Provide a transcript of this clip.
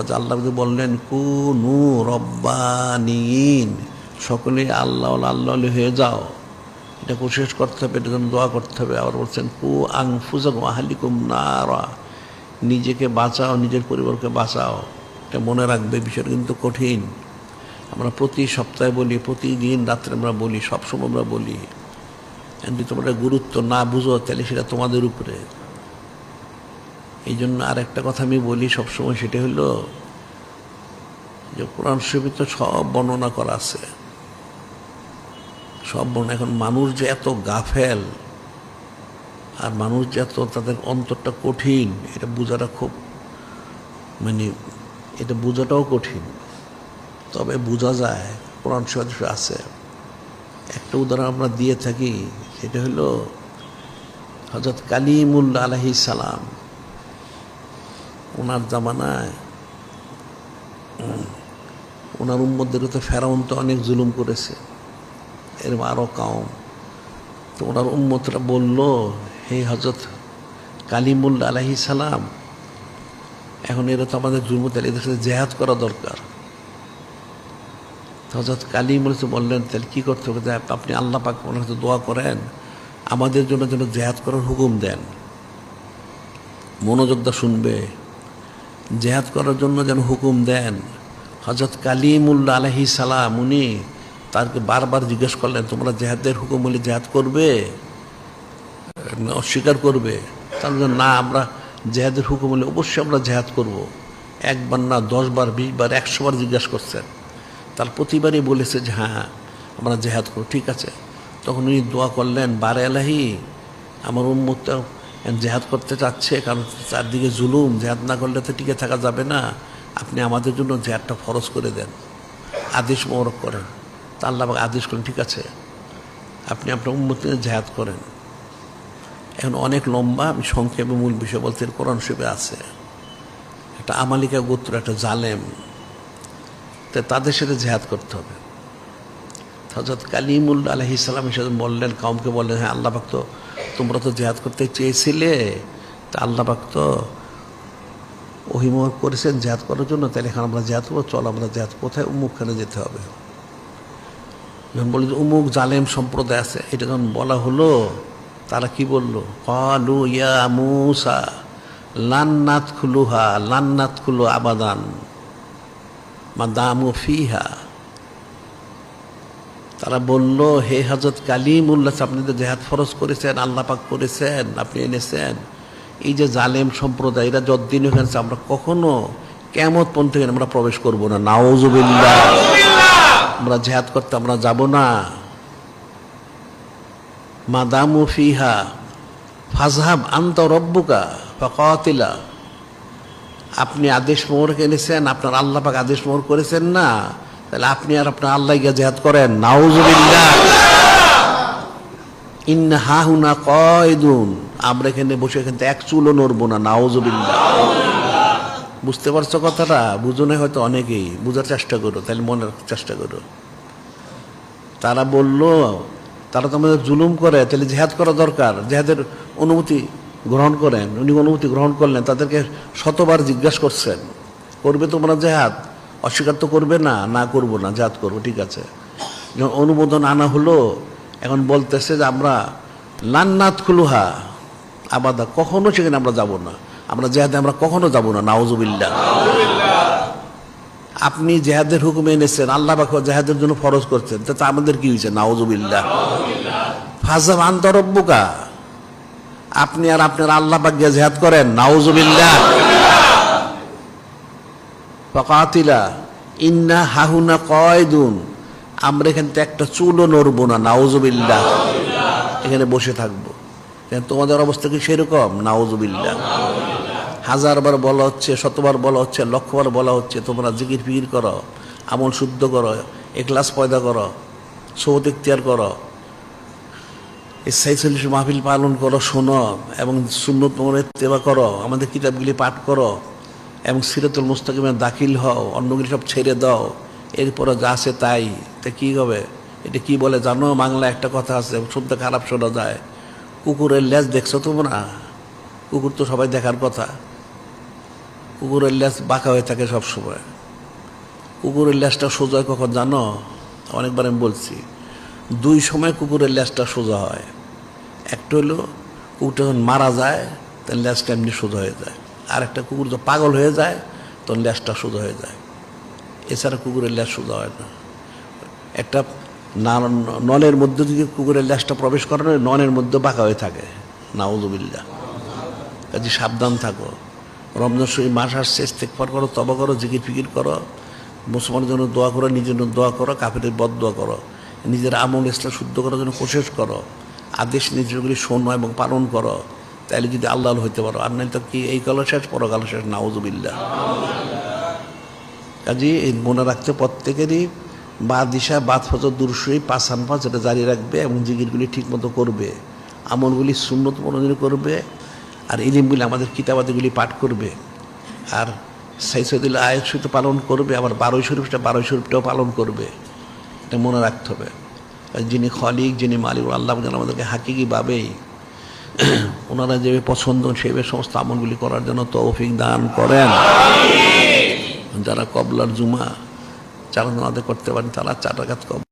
হয়তো আল্লাহ বললেন কু নু রব্বানিন সকলে আল্লাহ আল্লাহ হয়ে যাও। এটা কোশেষ করতে হবে এটা দোয়া করতে হবে। আবার বলছেন, কু আং ফুজাকুম আহালিকুম নারা। নিজেকে বাঁচাও, নিজের পরিবারকে বাঁচাও। এটা মনে রাখবে, বিষয়টা কিন্তু কঠিন। আমরা প্রতি সপ্তাহে বলি, প্রতিদিন রাত্রে আমরা বলি, সবসময় আমরা বলি, যদি তোমরা গুরুত্ব না বুঝো, তাহলে সেটা তোমাদের উপরে। এই জন্য আর একটা কথা আমি বলি সবসময়, সেটা হলো যে কোরআন শরীফে তো সব বর্ণনা করা আছে। সব বর্ণনা, এখন মানুষ যে এত গাফেল আর মানুষ যে এত তাদের অন্তরটা কঠিন, এটা বোঝাটা খুব মানে এটা বোঝাটাও কঠিন। তবে বোঝা যায়, কোরআন শরীফে আছে। একটা উদাহরণ আমরা দিয়ে থাকি, সেটা হলো হজরত কালিমুল্লা আলহি সালাম। ওনার জামানায় ওনার উম্মদের তো ফেরাউন তো অনেক জুলুম করেছে। এরম আরও কাউম। তো ওনার উম্মতরা বলল, হে হজরত কালিমুল্লা আলহি সালাম, এখন এরা তো আমাদের জুলম তাহলে এদের সাথে জেহাদ করা দরকার। হজরত কালিমুল তো বললেন, তাহলে কী করতে হবে? আপনি আল্লাহ পাক ওনার কাছে দোয়া করেন, আমাদের জন্য যেন জেহাদ করার হুকুম দেন। মনোযোগটা শুনবে। জেহাদ করার জন্য যেন হুকুম দেন। হজরত কালিমুল্লা আলহি সালাম, উনি তারকে বারবার জিজ্ঞেস করলেন, তোমরা জেহাদের হুকুম বলে জেহাদ করবে? অস্বীকার করবে? তার না, আমরা জেহাদের হুকুম হলে অবশ্যই আমরা জেহাদ করব। একবার না, দশবার, বিশবার একশো বার জিজ্ঞাসা করছেন। তার প্রতিবারই বলেছে যে হ্যাঁ আমরা জেহাদ করব। ঠিক আছে। তখন উনি দোয়া করলেন, বারে আলাহি, আমার উন্মুক্ত জেহাদ করতে চাচ্ছে, কারণ চারদিকে জুলুম, জেহাদ না করলে তো টিকে থাকা যাবে না। আপনি আমাদের জন্য জেহাদটা ফরজ করে দেন। আদেশ মোরক করেন। তা আল্লাহ আদেশ করেন, ঠিক আছে? আপনি আপনার উন্মতি জেহাদ করেন। এখন অনেক লম্বা, আমি সংক্ষেপে মূল বিষয় বলতে কোরআন শিবে আছে। একটা আমালিকা গোত্র, একটা জালেম। তো তাদের সাথে জেহাদ করতে হবে। হজরত কালিমুল্লা আলহি ইসলাম হিসেবে বললেন, কাউমকে বললেন হ্যাঁ আল্লাহ পাক তো তোমরা তো জেহাদ করতে চেয়েছিলে। তা আল্লাহ পাক তো অহিমোহর করেছেন জেহাদ করার জন্য। তাহলে এখন আমরা জেহাদ করব, চল আমরা জেহাদ কোথায়? উমুকখানে যেতে হবে। যখন বলি উমুক জালেম সম্প্রদায় আছে। এটা যখন বলা হলো, তারা কি বলল? কালু ইয়া মুসা লান্নাত খুলুহা লান্নাত খুলু আবাদান মা দামু ফিহা। তারা বলল হে হজরত কালিমুল্লাহ আপনি তো জেহাদ ফরজ করেছেন আল্লাহ পাক করেছেন আপনি এনেছেন। এই যে জালেম সম্প্রদায় এরা যতদিন ওখানে আমরা কখনো কেমত পন্থে আমরা প্রবেশ করব না। নাওজুবিল্লাহ আমরা জেহাদ করতে আমরা যাব না। মাদামু ফিহা ফাজহাব আন্ত রব্বুকা ফকাতিলা। আপনি আদেশ মোহর এনেছেন আপনার আল্লাহ পাক আদেশ মোহর করেছেন না। তাহলে আপনি আর আপনার আল্লাহ গিয়ে জেহাদ করেন। নাউজুবিল্লাহ। ইন্না হাহুনা কয়দুন। আমরা এখানে বসে এখান থেকে এক চুলও নড়বো না, নাউজুবিল্লাহ। বুঝতে পারছ কথাটা? বুঝনে হয়তো অনেকেই। বুঝার চেষ্টা করো, তাহলে মনে রাখার চেষ্টা করো। তারা বলল, তারা তো আমাদের জুলুম করে, তাহলে জেহাদ করা দরকার। জেহাদের অনুমতি গ্রহণ করেন। উনি অনুমতি গ্রহণ করলেন, তাদেরকে শতবার জিজ্ঞাসা করছেন, করবে তোমরা জেহাদ? অস্বীকার তো করবে না না করব না জেহাদ করব, ঠিক আছে। যখন অনুমোদন আনা হলো, এখন বলতেছে যে আমরা লান্নাত খুলুহা, আবাদা, কখনো সেখানে আমরা যাব না। আমরা জেহাদে আমরা কখনো যাব না নাওজুবিল্লা আপনি জেহাদের হুকুম এনেছেন, আল্লাহ বাক জেহাদের জন্য ফরজ করছেন, তা আমাদের কি হয়েছে? নাওজুবিল্লাহ ফাজাব আন্তরব্বুকা আপনি আর আপনার আল্লাহ গিয়ে জেহাদ করেন নাওজুবিল্লাহ ফকাতিলা, ইন্না হাহুনা কয়দুন আমরা এখান থেকে একটা চুলও নড়বো না নাওজুবিল্লাহ এখানে বসে থাকব। তোমাদের অবস্থা কি সেরকম? নাওজুবিল্লাহ হাজারবার বলা হচ্ছে, শতবার বলা হচ্ছে, লক্ষবার বলা হচ্ছে, তোমরা জিকির ফিকির করো, আমল শুদ্ধ করো এক্লাস পয়দা করো সৌদ ইখতিয়ার করো। এই সাইসলিশ মাহফিল পালন করো, শোনো, এবং সুন্নত মনে তেবা করো, আমাদের কিতাবগুলি পাঠ করো। এবং সিরাতুল মুস্তাকিমে দাখিল হও, অন্যগুলি সব ছেড়ে দাও। এরপরে যা আছে তাই। তা কী হবে? এটা কি বলে? জানো বাংলা একটা কথা আছে, শুনতে খারাপ শোনা যায়। কুকুরের লেজ দেখছ তোমরা? কুকুর তো সবাই দেখার কথা। কুকুরের ল্যাস বাঁকা হয়ে থাকে সব সময় কুকুরের ল্যাসটা সোজা কখন জানো? অনেকবার আমি বলছি, দুই সময় কুকুরের ল্যাসটা সোজা হয়। একটা হলো, কুকুরটা যখন মারা যায়, তার ল্যাসটা এমনি সোজা হয়ে যায়। আর একটা কুকুর তো পাগল হয়ে যায় তখন ল্যাসটা সোজা হয়ে যায়। এছাড়া কুকুরের ল্যাস সোজা হয় না। একটা নলের মধ্যে যদি কুকুরের ল্যাসটা প্রবেশ করে না, ননের মধ্যে বাঁকা হয়ে থাকে। নাউজুবিল্লা কাজে সাবধান থাকো। রমজান শরীফ মাস আসছে ইস্তেকফার করো তবা করো জিকির ফিকির করো। মুসলমানের জন্য দোয়া করো নিজের জন্য দোয়া করো কাফেরের বদ দোয়া করো। নিজের আমল ইসলাম শুদ্ধ করার জন্য কোশেষ করো। আদেশ নির্দেশগুলি শোনো এবং পালন করো। তাইলে যদি আল্লাহ হইতে পারো। আর নাই তো কি এই কালো শেষ পরকাল শেষ? নাউজুবিল্লা কাজে, এই মনে রাখতে প্রত্যেকেরই বা দিশা বাদ ফজর দুরসই পাঁচান পাঁচ এটা জারি রাখবে এবং জিগিরগুলি ঠিকমতো করবে। আমলগুলি সুন্নত মনোযোগ করবে আর ইলিমগুলি আমাদের কিতাবাদিগুলি পাঠ করবে। আর সাইসদুল আয়ের সহিত পালন করবে, আবার বারোই শরীফটা বারোই শরীফটাও পালন করবে। এটা মনে রাখতে হবে। যিনি খলিক, যিনি মালিক, আল্লাহ আমাদেরকে হাকিকিভাবেই ওনারা যে পছন্দ সেভাবে সমস্ত আমলগুলি করার জন্য তৌফিক দান করেন। যারা কবলার জুমা যারা ওনাদের করতে পারেন তারা চার কবল কব